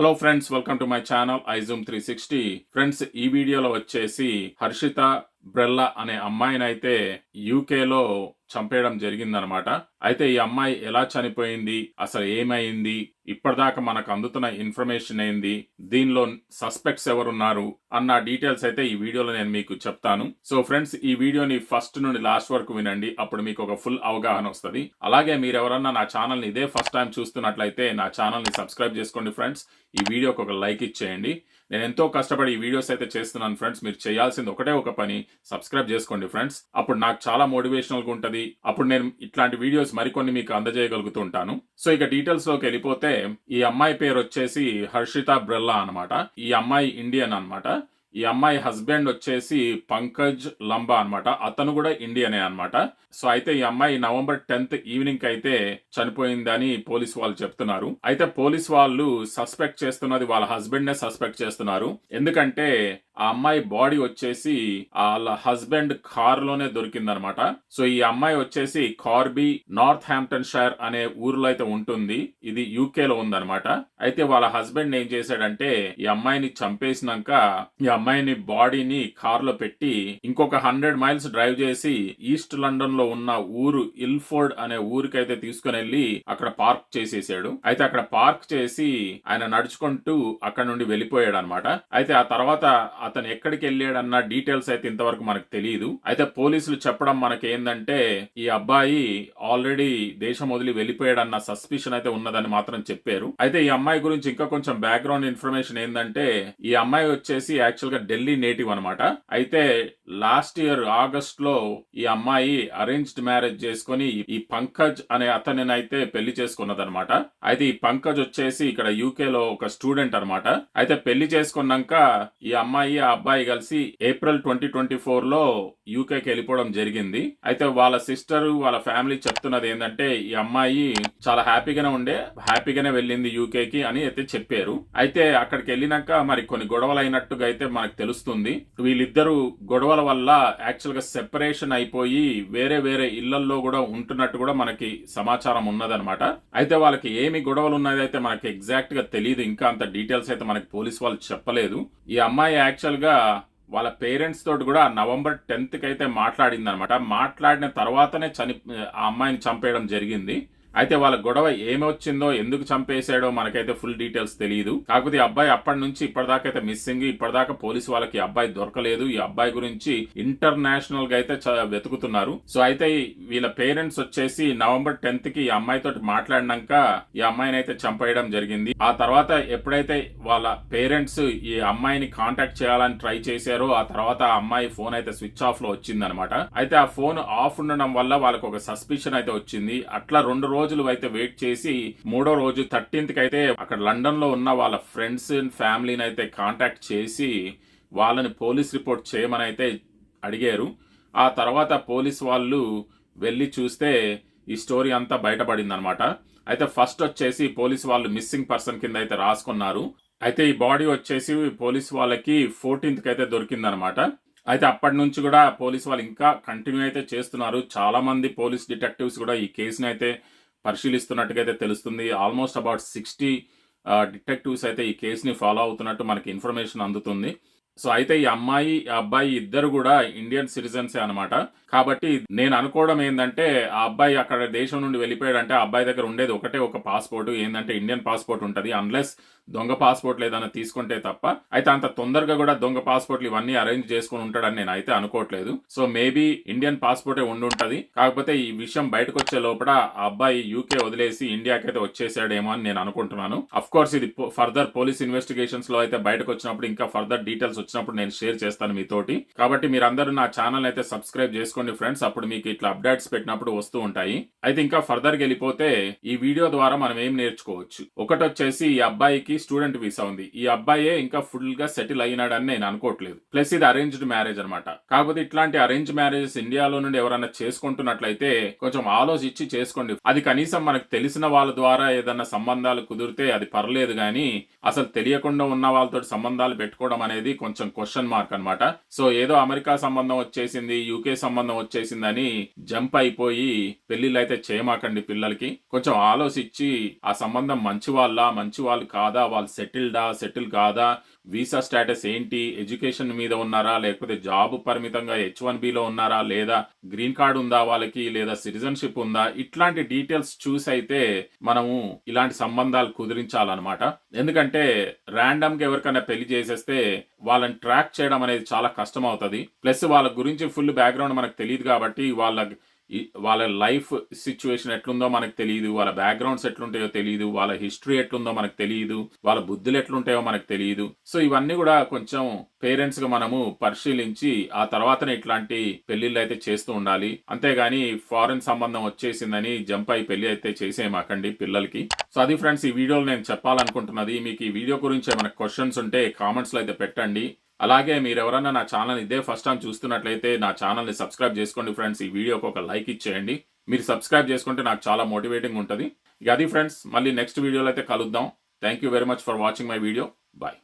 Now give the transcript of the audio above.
Hello friends welcome to my channel I zoom three sixty friends ఈ వీడియోలో వచ్చేసి హర్షిత బ్రెల్లా అనే అమ్మాయిని అయితే యూకేలో చంపేయడం జరిగిందనమాట. అయితే ఈ అమ్మాయి ఎలా చనిపోయింది? అసలు ఏమైంది? ఇప్పటిదాకా మనకు అందుతున్న ఇన్ఫర్మేషన్ ఏంది? దీనిలో సస్పెక్ట్స్ ఎవరున్నారు? అన్న డీటెయిల్స్ అయితే ఈ వీడియోలో నేను మీకు చెప్తాను. సో ఫ్రెండ్స్ ఈ వీడియోని ఫస్ట్ నుండి లాస్ట్ వరకు వినండి. అప్పుడు మీకు ఒక ఫుల్ అవగాహన వస్తుంది. అలాగే మీరు ఎవరన్నా నా ఛానల్ని ఇదే ఫస్ట్ టైం చూస్తున్నట్లయితే నా ఛానల్ని సబ్స్క్రైబ్ చేసుకోండి ఫ్రెండ్స్. ఈ వీడియోకి ఒక లైక్ ఇచ్చేయండి. నేను ఎంతో కష్టపడి ఈ వీడియోస్ అయితే చేస్తున్నాను ఫ్రెండ్స్. మీరు చేయాల్సింది ఒకటే ఒక పని. సబ్స్క్రైబ్ చేసుకోండి ఫ్రెండ్స్. అప్పుడు నాకు చాలా మోటివేషనల్గా ఉంటుంది. అప్పుడు నేను ఇట్లాంటి వీడియోస్ మరికొన్ని మీకు అందజేయగలుగుతుంటాను. సో ఇక డీటెయిల్స్లోకి వెళ్ళిపోతే ఈ అమ్మాయి పేరు వచ్చేసి హర్షిత బ్రెల్లా అన్నమాట. ఈ అమ్మాయి ఇండియన్ అన్నమాట. ఈ అమ్మాయి హస్బెండ్ వచ్చేసి పంకజ్ లంబా అన్నమాట. అతను కూడా ఇండియనే అనమాట సో అయితే ఈ అమ్మాయి నవంబర్ టెన్త్ ఈవినింగ్ అయితే చనిపోయిందని పోలీస్ వాళ్ళు చెప్తున్నారు. అయితే పోలీస్ వాళ్ళు సస్పెక్ట్ చేస్తున్నది వాళ్ళ హస్బెండ్ నే సస్పెక్ట్ చేస్తున్నారు. ఎందుకంటే ఆ అమ్మాయి బాడీ వచ్చేసి వాళ్ళ హస్బెండ్ కార్లోనే దొరికిందనమాట. సో ఈ అమ్మాయి వచ్చేసి కార్బీ నార్త్ హ్యాంప్టన్ షైర్ అనే ఊర్లో అయితే ఉంటుంది. ఇది యూకే లో ఉందన్నమాట అయితే వాళ్ళ హస్బెండ్ ఏం చేశాడంటే ఈ అమ్మాయిని చంపేసినాక ఈ అమ్మాయిని బాడీని కార్లో పెట్టి ఇంకొక హండ్రెడ్ మైల్స్ డ్రైవ్ చేసి ఈస్ట్ లండన్లో ఉన్న ఊరు ఇల్ఫోర్డ్ అనే ఊరికైతే తీసుకుని వెళ్ళి అక్కడ పార్క్ చేసేసాడు. అయితే అక్కడ పార్క్ చేసి ఆయన నడుచుకుంటూ అక్కడ నుండి వెళ్ళిపోయాడు అనమాట అయితే ఆ తర్వాత అతను ఎక్కడికి వెళ్ళాడన్న డీటెయిల్స్ అయితే ఇంతవరకు మనకు తెలియదు అయితే పోలీసులు చెప్పడం మనకి ఏంటంటే ఈ అబ్బాయి ఆల్రెడీ దేశం వదిలి వెళ్ళిపోయాడన్న సస్పిషన్ అయితే ఉన్నదని మాత్రం చెప్పారు. అయితే ఈ అమ్మాయి గురించి ఇంకా కొంచెం బ్యాక్గ్రౌండ్ ఇన్ఫర్మేషన్ ఏంటంటే ఈ అమ్మాయి వచ్చేసి యాక్చువల్గా ఢిల్లీ నేటివ్ అనమాట అయితే లాస్ట్ ఇయర్ ఆగస్ట్లో ఈ అమ్మాయి అరేంజ్డ్ మ్యారేజ్ చేసుకుని ఈ పంకజ్ అనే అతనిని అయితే పెళ్ళి చేసుకున్నదనమాట అయితే ఈ పంకజ్ వచ్చేసి ఇక్కడ యూకే లో ఒక స్టూడెంట్ అనమాట అయితే పెళ్ళి చేసుకున్నాక ఈ అమ్మాయి ఆ అబ్బాయి కలిసి ఏప్రిల్ ట్వంటీ ట్వంటీ ఫోర్లో యూకేకి వెళ్ళిపోవడం జరిగింది. అయితే వాళ్ళ సిస్టర్ వాళ్ళ ఫ్యామిలీ చెప్తున్నది ఏంటంటే ఈ అమ్మాయి చాలా హ్యాపీగానే ఉండే హ్యాపీగానే వెళ్ళింది యూకేకి అని అయితే చెప్పారు. అయితే అక్కడికి వెళ్ళినాక మరి కొన్ని గొడవలు అయినట్టుగా అయితే మనకు తెలుస్తుంది. వీళ్ళిద్దరు గొడవల వల్ల యాక్చువల్గా సెపరేషన్ అయిపోయి వేరే వేరే ఇళ్ళల్లో కూడా ఉంటున్నట్టు కూడా మనకి సమాచారం ఉన్నదనమాట అయితే వాళ్ళకి ఏమి గొడవలు ఉన్నది అయితే మనకి ఎగ్జాక్ట్గా తెలియదు ఇంకా అంత డీటెయిల్స్ అయితే మనకి పోలీస్ వాళ్ళు చెప్పలేదు. ఈ అమ్మాయి యాక్చువల్గా వాళ్ళ పేరెంట్స్ తోటి కూడా నవంబర్ టెన్త్కి అయితే మాట్లాడింది అనమాట మాట్లాడిన తర్వాతనే చని ఆ అమ్మాయిని చంపేయడం జరిగింది. అయితే వాళ్ళ గొడవ ఏమొచ్చిందో ఎందుకు చంపేశాడో మనకైతే ఫుల్ డీటెయిల్స్ తెలియదు కాకపోతే ఈ అబ్బాయి అప్పటి నుంచి ఇప్పటిదాకా అయితే మిస్సింగ్ ఇప్పటిదాకా పోలీసు వాళ్ళకి అబ్బాయి దొరకలేదు. ఈ అబ్బాయి గురించి ఇంటర్నేషనల్గా అయితే చ- వెతుకుతున్నారు. సో అయితే వీళ్ళ పేరెంట్స్ వచ్చేసి నవంబర్ టెన్త్కి ఈ అమ్మాయితో మాట్లాడినాక ఈ అమ్మాయిని అయితే చంపేయడం జరిగింది. ఆ తర్వాత ఎప్పుడైతే వాళ్ళ పేరెంట్స్ ఈ అమ్మాయిని కాంటాక్ట్ చేయాలని ట్రై చేశారో ఆ తర్వాత ఆ అమ్మాయి ఫోన్ అయితే స్విచ్ ఆఫ్లో వచ్చిందనమాట. అయితే ఆ ఫోన్ ఆఫ్ ఉండడం వల్ల వాళ్ళకి ఒక సస్పిషన్ అయితే వచ్చింది. అట్లా రెండు రోజులు రోజులు అయితే వెయిట్ చేసి మూడో రోజు థర్టీన్త్కి అయితే అక్కడ లండన్లో ఉన్న వాళ్ళ ఫ్రెండ్స్ అండ్ ఫ్యామిలీని అయితే కాంటాక్ట్ చేసి వాళ్ళని పోలీస్ రిపోర్ట్ చేయమని అయితే అడిగారు. ఆ తర్వాత పోలీస్ వాళ్ళు వెళ్ళి చూస్తే ఈ స్టోరీ అంతా బయటపడింది అనమాట అయితే ఫస్ట్ వచ్చేసి పోలీస్ వాళ్ళు మిస్సింగ్ పర్సన్ కింద అయితే రాసుకున్నారు. అయితే ఈ బాడీ వచ్చేసి పోలీస్ వాళ్ళకి ఫోర్టీన్త్కి అయితే దొరికిందనమాట అయితే అప్పటి నుంచి కూడా పోలీస్ వాళ్ళు ఇంకా కంటిన్యూ అయితే చేస్తున్నారు. చాలా మంది పోలీస్ డిటెక్టివ్స్ కూడా ఈ కేసుని అయితే పరిశీలిస్తున్నట్టుగా అయితే తెలుస్తుంది ఆల్మోస్ట్ అబౌట్ సిక్స్టీ డిటెక్టివ్స్ అయితే ఈ కేసుని ఫాలో అవుతున్నట్టు మనకి ఇన్ఫర్మేషన్ అందుతుంది. సో అయితే ఈ అమ్మాయి అబ్బాయి ఇద్దరు కూడా ఇండియన్ సిటిజన్సే అనమాట కాబట్టి నేను అనుకోవడం ఏంటంటే ఆ అబ్బాయి అక్కడ దేశం నుండి వెళ్ళిపోయాడంటే ఆ అబ్బాయి దగ్గర ఉండేది ఒకటే ఒక పాస్పోర్ట్ ఏంటంటే ఇండియన్ పాస్పోర్ట్ ఉంటుంది. అన్లెస్ దొంగ పాస్పోర్ట్లు ఏదైనా తీసుకుంటే తప్ప అయితే అంత తొందరగా కూడా దొంగ పాస్పోర్ట్లు ఇవన్నీ అరేంజ్ చేసుకుని ఉంటాడని నేను అయితే అనుకోవట్లేదు. సో మేబీ ఇండియన్ పాస్పోర్టే ఉండి ఉంటది. కాకపోతే ఈ విషయం బయటకు వచ్చే లోపల ఆ అబ్బాయి యూకే వదిలేసి ఇండియాకి అయితే వచ్చేసాడేమో అని నేను అనుకుంటున్నాను. అఫ్ కోర్స్ ఇది ఫర్దర్ పోలీస్ ఇన్వెస్టిగేషన్స్లో అయితే బయటకు వచ్చినప్పుడు ఇంకా ఫర్దర్ డీటెయిల్స్ వచ్చినప్పుడు నేను షేర్ చేస్తాను మీతోటి. కాబట్టి మీరందరూ నా ఛానల్ అయితే సబ్స్క్రైబ్ చేసుకోండి ఫ్రెండ్స్. అప్పుడు మీకు ఇట్లా అప్డేట్స్ పెట్టినప్పుడు వస్తూ ఉంటాయి. అయితే ఇంకా ఫర్దర్ గెలిపోతే వెళ్ళిపోతే ఈ వీడియో ద్వారా మనం ఏం నేర్చుకోవచ్చు? ఒకటి వచ్చేసి ఈ అబ్బాయికి స్టూడెంట్ వీసా ఉంది. ఈ అబ్బాయే ఇంకా ఫుల్గా సెటిల్ అయినాడని నేను అనుకోవట్లేదు. ప్లస్ ఇది అరేంజ్డ్ మ్యారేజ్ అనమాట. కాకపోతే ఇట్లాంటి అరేంజ్ మ్యారేజెస్ ఇండియాలో నుండి ఎవరైనా చేసుకుంటున్నట్లయితే కొంచెం ఆలోచించి చేసుకోండి. అది కనీసం మనకు తెలిసిన వాళ్ళ ద్వారా ఏదన్నా సంబంధాలు కుదిరితే అది పర్లేదు కానీ అసలు తెలియకుండా ఉన్న వాళ్ళతో సంబంధాలు పెట్టుకోవడం అనేది కొంచెం క్వశ్చన్ మార్క్ అన్నమాట సో ఏదో అమెరికా సంబంధం వచ్చేసింది యూకే సంబంధం వచ్చేసిందని జంప్ అయిపోయి పెళ్ళిళ్ళు అయితే చేయమాకండి పిల్లలకి. కొంచెం ఆలోచించి ఆ సంబంధం మంచి వాళ్ళ మంచి వాళ్ళు కాదా కాదా వాళ్ళు సెటిల్డా సెటిల్ కాదా వీసా స్టేటస్ ఏంటి? ఎడ్యుకేషన్ మీద ఉన్నారా? లేకపోతే జాబ్ పరిమితంగా హెచ్ వన్ బిలో ఉన్నారా? లేదా గ్రీన్ కార్డ్ ఉందా వాళ్ళకి? లేదా సిటిజన్షిప్ ఉందా? ఇట్లాంటి డీటెయిల్స్ చూసి అయితే మనము ఇలాంటి సంబంధాలు కుదిరించాలన్నమాట. ఎందుకంటే ర్యాండమ్గా ఎవరికైనా పెళ్ళి చేసేస్తే వాళ్ళని ట్రాక్ చేయడం అనేది చాలా కష్టం అవుతుంది ప్లస్ వాళ్ళ గురించి ఫుల్ బ్యాక్గ్రౌండ్ మనకు తెలియదు కాబట్టి వాళ్ళ వాళ్ళ లైఫ్ సిచ్యువేషన్ ఎట్లుందో మనకు తెలియదు వాళ్ళ బ్యాక్గ్రౌండ్స్ ఎట్లుంటాయో తెలియదు వాళ్ళ హిస్టరీ ఎట్లుందో మనకు తెలియదు వాళ్ళ బుద్ధులు ఎట్లుంటాయో మనకు తెలియదు సో ఇవన్నీ కూడా కొంచెం పేరెంట్స్గా మనము పరిశీలించి ఆ తర్వాతనే ఇట్లాంటి పెళ్ళిళ్ళు అయితే చేస్తూ ఉండాలి. అంతేగాని ఫారెన్ సంబంధం వచ్చేసిందని జంప్ అయి పెళ్ళి అయితే చేసేమాకండి పిల్లలకి. సో అది ఫ్రెండ్స్ ఈ వీడియోలో నేను చెప్పాలనుకుంటున్నది మీకు ఈ వీడియో గురించి ఏమైనా క్వశ్చన్స్ ఉంటే కామెంట్స్లో అయితే పెట్టండి. అలాగే మీరు ఎవరైనా నా ఛానల్ ఇదే ఫస్ట్ టైం చూస్తున్నట్లయితే నా ఛానల్ని సబ్స్క్రైబ్ చేసుకోండి ఫ్రెండ్స్. ఈ వీడియోకి ఒక లైక్ ఇచ్చేయండి. మీరు సబ్స్క్రైబ్ చేసుకుంటే నాకు చాలా మోటివేటింగ్ ఉంటుంది. ఇక అది ఫ్రెండ్స్ మళ్ళీ నెక్స్ట్ వీడియోలో అయితే కలుద్దాం. Thank you very much for watching my video bye